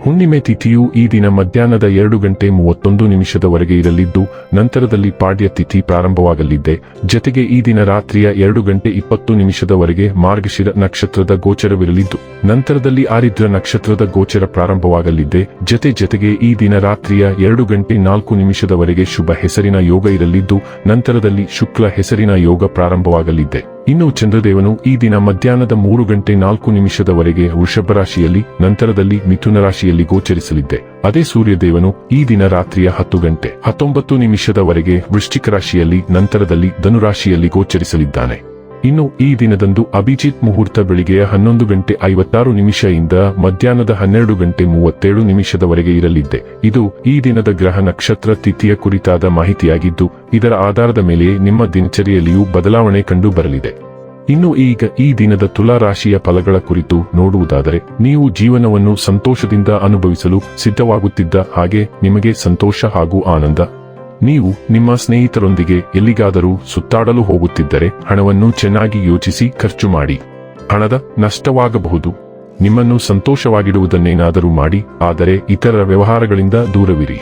ಹುಣ್ಣಿಮೆ ತಿಥಿಯು ಈ ದಿನ ಮಧ್ಯಾಹ್ನದ ಎರಡು ಗಂಟೆ ಮೂವತ್ತೊಂದು ನಿಮಿಷದವರೆಗೆ ಇರಲಿದ್ದು, ನಂತರದಲ್ಲಿ ಪಾಡ್ಯ ತಿಥಿ ಪ್ರಾರಂಭವಾಗಲಿದೆ. ಜತೆಗೆ ಈ ದಿನ ರಾತ್ರಿಯ ಎರಡು ಗಂಟೆ ಇಪ್ಪತ್ತು ನಿಮಿಷದವರೆಗೆ ಮಾರ್ಗಶಿರ ನಕ್ಷತ್ರದ ಗೋಚರವಿರಲಿದ್ದು, ನಂತರದಲ್ಲಿ ಆರಿದ್ರ ನಕ್ಷತ್ರದ ಗೋಚರ ಪ್ರಾರಂಭವಾಗಲಿದೆ. ಜತೆ ಜತೆಗೆ ಈ ದಿನ ರಾತ್ರಿಯ ಎರಡು ಗಂಟೆ ನಾಲ್ಕು ನಿಮಿಷದವರೆಗೆ ಶುಭ ಹೆಸರಿನ ಯೋಗ ಇರಲಿದ್ದು, ನಂತರದಲ್ಲಿ ಶುಕ್ಲ ಹೆಸರಿನ ಯೋಗ ಪ್ರಾರಂಭವಾಗಲಿದೆ. ಇನ್ನು ಚಂದ್ರದೇವನು ಈ ದಿನ ಮಧ್ಯಾಹ್ನದ ಮೂರು ಗಂಟೆ ನಾಲ್ಕು ನಿಮಿಷದವರೆಗೆ ವೃಷಭ ರಾಶಿಯಲ್ಲಿ ನಂತರದಲ್ಲಿ ಮಿಥುನ ರಾಶಿಯಲ್ಲಿ ಗೋಚರಿಸಲಿದ್ದೆ. ಅದೇ ಸೂರ್ಯದೇವನು ಈ ದಿನ ರಾತ್ರಿಯ ಹತ್ತು ಗಂಟೆ ಹತ್ತೊಂಬತ್ತು ನಿಮಿಷದವರೆಗೆ ವೃಶ್ಚಿಕ ರಾಶಿಯಲ್ಲಿ, ನಂತರದಲ್ಲಿ ಧನುರಾಶಿಯಲ್ಲಿ ಗೋಚರಿಸಲಿದ್ದಾನೆ. ಇನ್ನು ಈ ದಿನದಂದು ಅಭಿಜಿತ್ ಮುಹೂರ್ತ ಬೆಳಿಗ್ಗೆಯ ಹನ್ನೊಂದು ಗಂಟೆ ಐವತ್ತಾರು ನಿಮಿಷದಿಂದ ಮಧ್ಯಾಹ್ನದ ಹನ್ನೆರಡು ಗಂಟೆ ಮೂವತ್ತೇಳು ನಿಮಿಷದವರೆಗೆ ಇರಲಿದ್ದೆ. ಇದು ಈ ದಿನದ ಗ್ರಹ ನಕ್ಷತ್ರ ತಿಥಿಯ ಕುರಿತಾದ ಮಾಹಿತಿಯಾಗಿದ್ದು, ಇದರ ಆಧಾರದ ಮೇಲೆ ನಿಮ್ಮ ದಿನಚರಿಯಲ್ಲಿಯೂ ಬದಲಾವಣೆ ಕಂಡು ಬರಲಿದೆ. ಇನ್ನು ಈಗ ಈ ದಿನದ ತುಲಾ ರಾಶಿಯ ಫಲಗಳ ಕುರಿತು ನೋಡುವುದಾದರೆ, ನೀವು ಜೀವನವನ್ನು ಸಂತೋಷದಿಂದ ಅನುಭವಿಸಲು ಸಿದ್ಧವಾಗುತ್ತಿದ್ದ ಹಾಗೆ ನಿಮಗೆ ಸಂತೋಷ ಹಾಗೂ ಆನಂದ ನೀವು ನಿಮ್ಮ ಸ್ನೇಹಿತರೊಂದಿಗೆ ಎಲ್ಲಿಗಾದರೂ ಸುತ್ತಾಡಲು ಹೋಗುತ್ತಿದ್ದರೆ ಹಣವನ್ನು ಚೆನ್ನಾಗಿ ಯೋಚಿಸಿ ಖರ್ಚು ಮಾಡಿ. ಹಣದ ನಷ್ಟವಾಗಬಹುದು. ನಿಮ್ಮನ್ನು ಸಂತೋಷವಾಗಿಡುವುದನ್ನೇನಾದರೂ ಮಾಡಿ, ಆದರೆ ಇತರ ವ್ಯವಹಾರಗಳಿಂದ ದೂರವಿರಿ.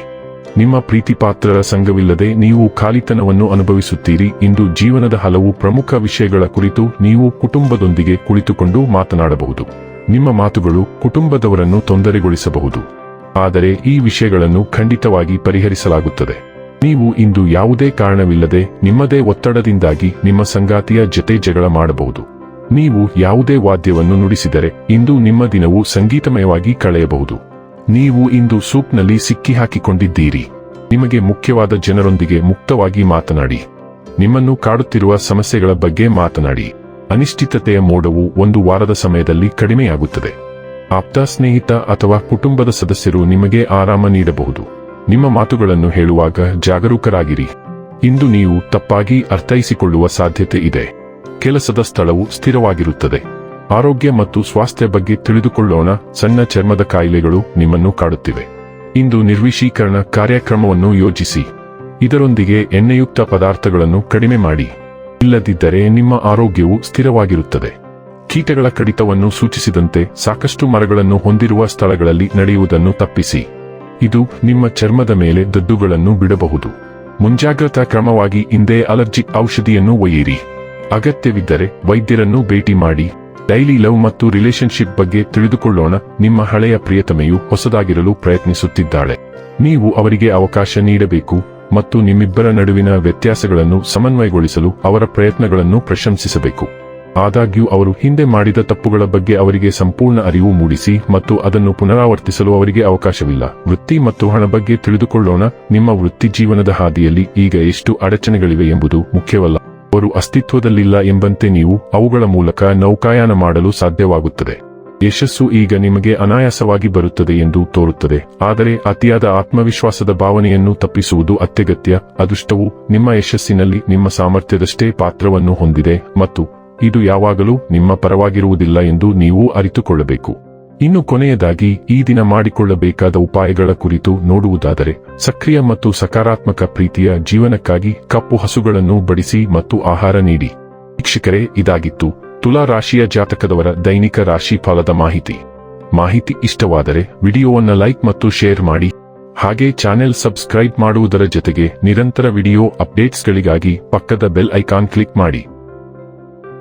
ನಿಮ್ಮ ಪ್ರೀತಿಪಾತ್ರರ ಸಂಘವಿಲ್ಲದೆ ನೀವು ಖಾಲಿತನವನ್ನು ಅನುಭವಿಸುತ್ತೀರಿ ಇಂದು ಜೀವನದ ಹಲವು ಪ್ರಮುಖ ವಿಷಯಗಳ ಕುರಿತು ನೀವು ಕುಟುಂಬದೊಂದಿಗೆ ಕುಳಿತುಕೊಂಡು ಮಾತನಾಡಬಹುದು. ನಿಮ್ಮ ಮಾತುಗಳು ಕುಟುಂಬದವರನ್ನು ತೊಂದರೆಗೊಳಿಸಬಹುದು. ಆದರೆ ಈ ವಿಷಯಗಳನ್ನು ಖಂಡಿತವಾಗಿ ಪರಿಹರಿಸಲಾಗುತ್ತದೆ. ನೀವು ಇಂದು ಯಾವುದೇ ಕಾರಣವಿಲ್ಲದೆ ನಿಮ್ಮದೇ ಒತ್ತಡದಿಂದಾಗಿ ನಿಮ್ಮ ಸಂಗಾತಿಯ ಜತೆ ಜಗಳ ಮಾಡಬಹುದು. ನೀವು ಯಾವುದೇ ವಾದ್ಯವನ್ನು ನುಡಿಸಿದರೆ ಇಂದು ನಿಮ್ಮ ದಿನವು ಸಂಗೀತಮಯವಾಗಿ ಕಳೆಯಬಹುದು. ನೀವು ಇಂದು ಸೂಪ್ನಲ್ಲಿ ಸಿಕ್ಕಿಹಾಕಿಕೊಂಡಿದ್ದೀರಿ. ನಿಮಗೆ ಮುಖ್ಯವಾದ ಜನರೊಂದಿಗೆ ಮುಕ್ತವಾಗಿ ಮಾತನಾಡಿ. ನಿಮ್ಮನ್ನು ಕಾಡುತ್ತಿರುವ ಸಮಸ್ಯೆಗಳ ಬಗ್ಗೆ ಮಾತನಾಡಿ. ಅನಿಶ್ಚಿತತೆಯ ಮೋಡವು ಒಂದು ವಾರದ ಸಮಯದಲ್ಲಿ ಕಡಿಮೆಯಾಗುತ್ತದೆ. ಆಪ್ತ ಸ್ನೇಹಿತ ಅಥವಾ ಕುಟುಂಬದ ಸದಸ್ಯರು ನಿಮಗೆ ಆರಾಮ ನೀಡಬಹುದು. ನಿಮ್ಮ ಮಾತುಗಳನ್ನು ಹೇಳುವಾಗ ಜಾಗರೂಕರಾಗಿರಿ. ಇಂದು ನೀವು ತಪ್ಪಾಗಿ ಅರ್ಥೈಸಿಕೊಳ್ಳುವ ಸಾಧ್ಯತೆ ಇದೆ. ಕೆಲಸದ ಸ್ಥಳವು ಸ್ಥಿರವಾಗಿರುತ್ತದೆ. ಆರೋಗ್ಯ ಮತ್ತು ಸ್ವಾಸ್ಥ್ಯ ಬಗ್ಗೆ ತಿಳಿದುಕೊಳ್ಳೋಣ. ಸಣ್ಣ ಚರ್ಮದ ಕಾಯಿಲೆಗಳು ನಿಮ್ಮನ್ನು ಕಾಡುತ್ತಿವೆ. ಇಂದು ನಿರ್ವಿಶೀಕರಣ ಕಾರ್ಯಕ್ರಮವನ್ನು ಯೋಜಿಸಿ. ಇದರೊಂದಿಗೆ ಎಣ್ಣೆಯುಕ್ತ ಪದಾರ್ಥಗಳನ್ನು ಕಡಿಮೆ ಮಾಡಿ. ಇಲ್ಲದಿದ್ದರೆ ನಿಮ್ಮ ಆರೋಗ್ಯವು ಸ್ಥಿರವಾಗಿರುತ್ತದೆ. ಕೀಟಗಳ ಕಡಿತವನ್ನು ಸೂಚಿಸಿದಂತೆ ಸಾಕಷ್ಟು ಮರಗಳನ್ನು ಹೊಂದಿರುವ ಸ್ಥಳಗಳಲ್ಲಿ ನಡೆಯುವುದನ್ನು ತಪ್ಪಿಸಿ. ಇದು ನಿಮ್ಮ ಚರ್ಮದ ಮೇಲೆ ದದ್ದುಗಳನ್ನು ಬಿಡಬಹುದು. ಮುಂಜಾಗ್ರತಾ ಕ್ರಮವಾಗಿ ಹಿಂದೆ ಅಲರ್ಜಿಕ್ ಔಷಧಿಯನ್ನು ಒಯ್ಯಿರಿ. ಅಗತ್ಯವಿದ್ದರೆ ವೈದ್ಯರನ್ನು ಭೇಟಿ ಮಾಡಿ. ಡೈಲಿ ಲವ್ ಮತ್ತು ರಿಲೇಶನ್ಶಿಪ್ ಬಗ್ಗೆ ತಿಳಿದುಕೊಳ್ಳೋಣ. ನಿಮ್ಮ ಹಳೆಯ ಪ್ರಿಯತಮೆಯು ಹೊಸದಾಗಿರಲು ಪ್ರಯತ್ನಿಸುತ್ತಿದ್ದಾಳೆ. ನೀವು ಅವರಿಗೆ ಅವಕಾಶ ನೀಡಬೇಕು ಮತ್ತು ನಿಮ್ಮಿಬ್ಬರ ನಡುವಿನ ವ್ಯತ್ಯಾಸಗಳನ್ನು ಸಮನ್ವಯಗೊಳಿಸಲು ಅವರ ಪ್ರಯತ್ನಗಳನ್ನು ಪ್ರಶಂಸಿಸಬೇಕು. ಆದಾಗ್ಯೂ ಅವರು ಹಿಂದೆ ಮಾಡಿದ ತಪ್ಪುಗಳ ಬಗ್ಗೆ ಅವರಿಗೆ ಸಂಪೂರ್ಣ ಅರಿವು ಮೂಡಿಸಿ ಮತ್ತು ಅದನ್ನು ಪುನರಾವರ್ತಿಸಲು ಅವರಿಗೆ ಅವಕಾಶವಿಲ್ಲ. ವೃತ್ತಿ ಮತ್ತು ಹಣ ಬಗ್ಗೆ ತಿಳಿದುಕೊಳ್ಳೋಣ. ನಿಮ್ಮ ವೃತ್ತಿ ಜೀವನದ ಹಾದಿಯಲ್ಲಿ ಈಗ ಎಷ್ಟು ಅಡಚಣೆಗಳಿವೆ ಎಂಬುದು ಮುಖ್ಯವಲ್ಲ. ಅವರು ಅಸ್ತಿತ್ವದಲ್ಲಿಲ್ಲ ಎಂಬಂತೆ ನೀವು ಅವುಗಳ ಮೂಲಕ ನೌಕಾಯಾನ ಮಾಡಲು ಸಾಧ್ಯವಾಗುತ್ತದೆ. ಯಶಸ್ಸು ಈಗ ನಿಮಗೆ ಅನಾಯಾಸವಾಗಿ ಬರುತ್ತದೆ ಎಂದು ತೋರುತ್ತದೆ. ಆದರೆ ಅತಿಯಾದ ಆತ್ಮವಿಶ್ವಾಸದ ಭಾವನೆಯನ್ನು ತಪ್ಪಿಸುವುದು ಅತ್ಯಗತ್ಯ. ಅದೃಷ್ಟವು ನಿಮ್ಮ ಯಶಸ್ಸಿನಲ್ಲಿ ನಿಮ್ಮ ಸಾಮರ್ಥ್ಯದಷ್ಟೇ ಪಾತ್ರವನ್ನು ಹೊಂದಿದೆ ಮತ್ತು ಇದು ಯಾವಾಗಲೂ ನಿಮ್ಮ ಪರವಾಗಿರುವುದಿಲ್ಲ ಎಂದು ನೀವು ಅರಿತುಕೊಳ್ಳಬೇಕು. ಇನ್ನು ಕೊನೆಯದಾಗಿ, ಈ ದಿನ ಮಾಡಿಕೊಳ್ಳಬೇಕಾದ ಉಪಾಯಗಳ ಕುರಿತು ನೋಡುವುದಾದರೆ, ಸಕ್ರಿಯ ಮತ್ತು ಸಕಾರಾತ್ಮಕ ಪ್ರೀತಿಯ ಜೀವನಕ್ಕಾಗಿ ಕಪ್ಪು ಹಸುಗಳನ್ನು ಬಡಿಸಿ ಮತ್ತು ಆಹಾರ ನೀಡಿ. ವೀಕ್ಷಕರೇ, ಇದಾಗಿತ್ತು ತುಲಾ ರಾಶಿಯ ಜಾತಕದವರ ದೈನಿಕ ರಾಶಿ ಫಲದ ಮಾಹಿತಿ. ಮಾಹಿತಿ ಇಷ್ಟವಾದರೆ ವಿಡಿಯೋವನ್ನು ಲೈಕ್ ಮತ್ತು ಶೇರ್ ಮಾಡಿ. ಹಾಗೆ ಚಾನೆಲ್ ಸಬ್ಸ್ಕ್ರೈಬ್ ಮಾಡುವುದರ ಜೊತೆಗೆ ನಿರಂತರ ವಿಡಿಯೋ ಅಪ್ಡೇಟ್ಸ್ಗಳಿಗಾಗಿ ಪಕ್ಕದ ಬೆಲ್ ಐಕಾನ್ ಕ್ಲಿಕ್ ಮಾಡಿ.